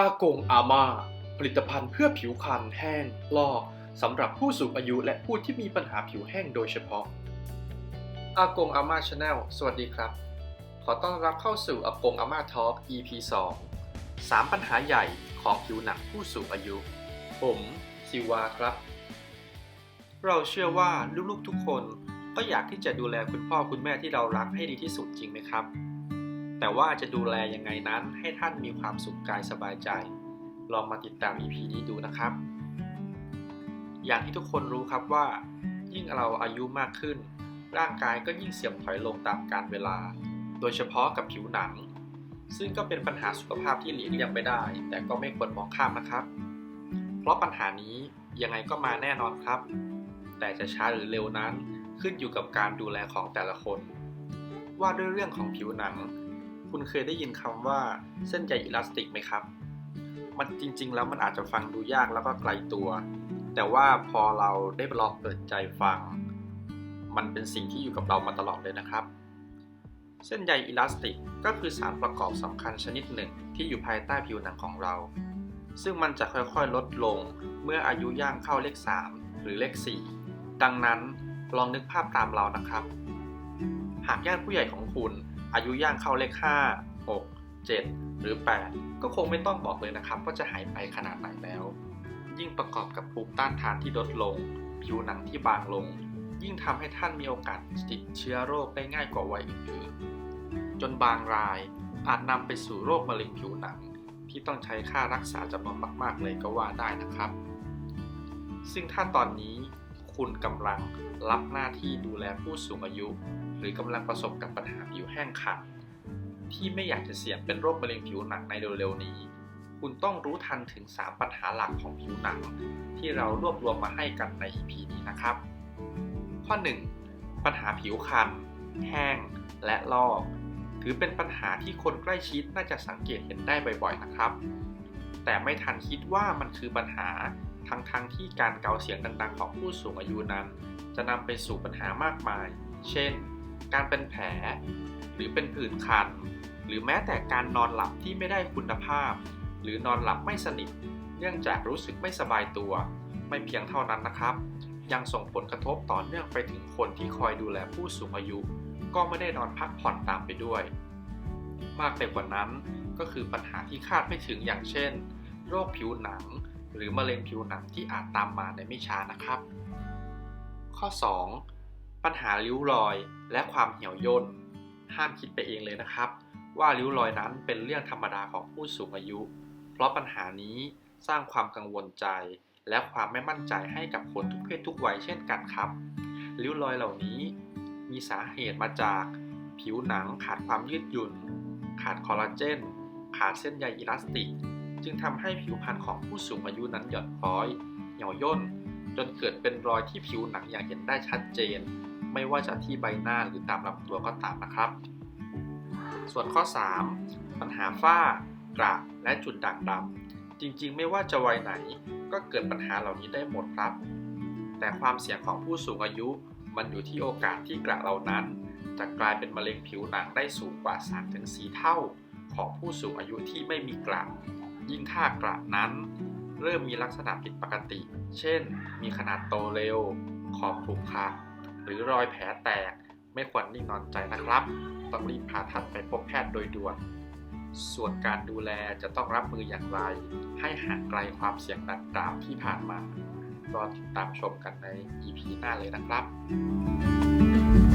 อากงอาม่าผลิตภัณฑ์เพื่อผิวคันแห้ง ลอกสำหรับผู้สูงอายุและผู้ที่มีปัญหาผิวแห้งโดยเฉพาะ อากงอาม่าชาแนลสวัสดีครับ ขอต้อนรับเข้าสู่อากงอาม่าทอล์ก EP 2 3 ปัญหาใหญ่ของผิวหนังผู้สูงอายุ ผมซิวาครับ เราเชื่อว่าลูกๆทุกคนก็อยากที่จะดูแลคุณพ่อคุณแม่ที่เรารักให้ดีที่สุดจริงไหมครับ แต่ว่าจะดูแลยังไงนั้นให้ท่านมีความสุขกายสบายใจ ลองมาติดตาม EP นี้ดูนะครับ อย่างที่ทุกคนรู้ครับว่า ยิ่งเราอายุมากขึ้น ร่างกายก็ยิ่งเสื่อมถอยลงตามกาลเวลา โดยเฉพาะกับผิวหนัง ซึ่งก็เป็นปัญหาสุขภาพที่หลีกเลี่ยงไม่ได้ แต่ก็ไม่ควรมองข้ามนะครับ เพราะปัญหานี้ยังไงก็มาแน่นอนครับ แต่จะช้าหรือเร็วนั้นขึ้นอยู่กับการดูแลของแต่ละคน ว่าด้วยเรื่องของผิวหนัง คุณเคยได้ยินคำว่าเส้นใยอิลาสติกไหมครับ มันจริงๆ แล้วมันอาจจะฟังดูยากแล้วก็ไกลตัว แต่ว่าพอเราได้ลองเปิดใจฟัง มันเป็นสิ่งที่อยู่กับเรามาตลอดเลยนะครับ เส้นใยอิลาสติกก็คือสารประกอบสำคัญชนิดหนึ่งที่อยู่ภายใต้ผิวหนังของเรา ซึ่งมันจะค่อยๆลดลงเมื่ออายุย่างเข้าเลข 3 หรือเลข 4 ดังนั้นลองนึกภาพตามเรานะครับ หากญาติผู้ใหญ่ของคุณ อายุย่างเข้าเลข 5 6 7 หรือ 8 ก็คงไม่ต้องบอกเลยนะครับ ว่าจะหายไปขนาดไหนแล้ว ยิ่งประกอบกับภูมิต้านทานที่ลดลง ผิวหนังที่บางลง ยิ่งทำให้ท่านมีโอกาสติดเชื้อโรคได้ง่ายกว่าวัยอื่นๆจนบางรายอาจนำไปสู่โรคมะเร็งผิวหนัง ที่ต้องใช้ค่ารักษาจำนวนมากๆเลยก็ว่าได้นะครับ ซึ่งถ้าตอนนี้ คุณกำลังรับหน้าที่ดูแลผู้สูงอายุ หรือกำลังประสบกับปัญหาผิวแห้งขัดที่ไม่อยากจะเสี่ยงเป็นโรคมะเร็งผิวหนังในเร็วๆนี้ คุณต้องรู้ทันถึง 3 ปัญหาหลักของผิวหนัง ที่เรารวบรวมมาให้กันใน EP นี้นะครับ ข้อ 1 ปัญหาผิวคัน แห้ง และลอก ถือเป็นปัญหาที่คนใกล้ชิดน่าจะสังเกตเห็นได้บ่อยๆนะครับ แต่ไม่ทันคิดว่ามันคือปัญหาทั้งๆทที่การเกาเสียงดังๆ ของผู้สูงอายุนั้น จะนำไปสู่ปัญหามากมาย เช่น การเป็นแผล หรือเป็นผื่นคัน หรือแม้แต่การนอนหลับที่ไม่ได้คุณภาพ หรือนอนหลับไม่สนิท เนื่องจากรู้สึกไม่สบายตัว ไม่เพียงเท่านั้นนะครับ ยังส่งผลกระทบต่อเนื่องไปถึงคนที่คอยดูแลผู้สูงอายุ ก็ไม่ได้นอนพักผ่อนตามไปด้วย มากไปกว่านั้นก็คือปัญหาที่คาดไม่ถึงอย่างเช่น โรคผิวหนัง หรือมะเร็งผิวหนังที่อาจตามมาในไม่ช้านะครับ ข้อ 2. ปัญหาริ้วรอยและความเหี่ยวย่น ห้ามคิดไปเองเลยนะครับ ว่าริ้วรอยนั้นเป็นเรื่องธรรมดาของผู้สูงอายุ เพราะปัญหานี้สร้างความกังวลใจ และความไม่มั่นใจให้กับคนทุกเพศทุกวัยเช่นกันครับ ริ้วรอยเหล่านี้มีสาเหตุมาจาก ผิวหนังขาดความยืดหยุ่น ขาดคอลลาเจน ขาดเส้นใยอิลาสติก จึงทำให้ผิวพรรณของผู้สูงอายุนั้นหย่อนคล้อย เหี่ยวย่น จนเกิดเป็นรอยที่ผิวหนังอย่างเห็นได้ชัดเจน ไม่ว่าจะที่ใบหน้าหรือตามลำตัวก็ตามนะครับ ส่วนข้อ 3 ปัญหาฝ้ากระและจุดด่างดำจริงๆ ไม่ว่าจะวัยไหนก็เกิดปัญหาเหล่านี้ได้หมดครับ แต่ความเสี่ยงของผู้สูงอายุมันอยู่ที่โอกาสที่กระเหล่านั้น จะกลายเป็นมะเร็งผิวหนังได้สูงกว่า 3-4 เท่า ของผู้สูงอายุที่ไม่มีกระ ยิ่งถ้ากระนั้น เริ่มมีลักษณะผิดปกติ เช่น มีขนาดโตเร็ว ขอบขรุขระหรือรอยแผลแตก ไม่ควรนิ่งนอนใจนะครับ ต้องรีบผ่าตัดไปพบแพทย์โดยด่วน ส่วนการดูแลจะต้องรับมืออย่างไร ให้ห่างไกลความเสี่ยงดังกล่าวที่ผ่านมารอติดตามชมกันใน EP หน้าเลยนะครับ